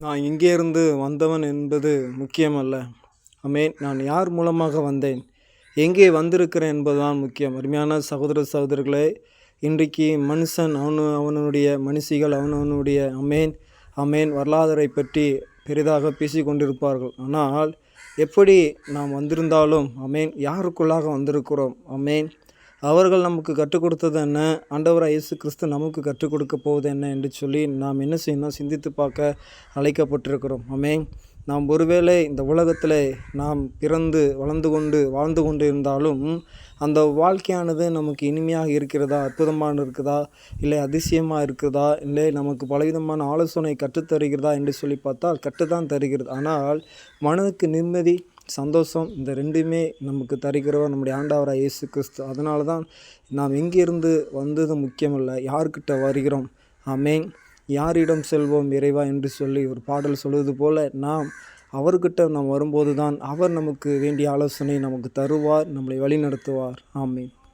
நான் இங்கே இருந்து வந்தவன் என்பது முக்கியமல்ல. அமேன் நான் யார் மூலமாக வந்தேன்? எங்கே வந்திருக்கிறேன் என்பதுதான் முக்கியம். அருமையான சகோதர சகோதரர்களே இன்றைக்கு மனுஷன் அவனு அவனுடைய மனுஷிகள் அவனவனுடைய அமேன் அமேன் வரலாற்றை பற்றி பெரிதாக பேசி கொண்டிருப்பார்கள் ஆனால் எப்படி நாம் வந்திருந்தாலும் அமேன் யாருக்குள்ளாக வந்திருக்கிறோம்? அமேன் அவர்கள் நமக்கு கற்றுக் கொடுத்தது என்ன? ஆண்டவராக இயேசு கிறிஸ்து நமக்கு கற்றுக் கொடுக்க போவது என்ன என்று சொல்லி நாம் என்ன செய்யணும்? சிந்தித்து பார்க்க அழைக்கப்பட்டிருக்கிறோம். ஆமே நாம் ஒருவேளை இந்த உலகத்தில் நாம் பிறந்து வளர்ந்து கொண்டு வாழ்ந்து கொண்டு இருந்தாலும் அந்த வாழ்க்கையானது நமக்கு இனிமையாக இருக்கிறதா? அற்புதமான இருக்குதா? இல்லை அதிசயமாக இருக்குதா? இல்லை நமக்கு பலவிதமான ஆலோசனை கற்றுத்தருகிறதா என்று சொல்லி பார்த்தால் கற்றுத்தான் தருகிறது. ஆனால் மனதுக்கு நிம்மதி சந்தோஷம். இந்த ரெண்டுமே நமக்கு தருகிறவர் நம்முடைய ஆண்டவராக இயேசு கிறிஸ்து. அதனால தான் நாம் எங்கிருந்து வந்தது முக்கியமல்ல யார்கிட்ட வருகிறோம்? ஆமேன். யாரிடம் செல்வோம் இறைவா என்று சொல்லி ஒரு பாடல் சொல்வது போல நாம் அவர்கிட்ட நாம் வரும்போது தான் அவர் நமக்கு வேண்டிய ஆலோசனை நமக்கு தருவார் நம்மளை வழி நடத்துவார் ஆமீன்.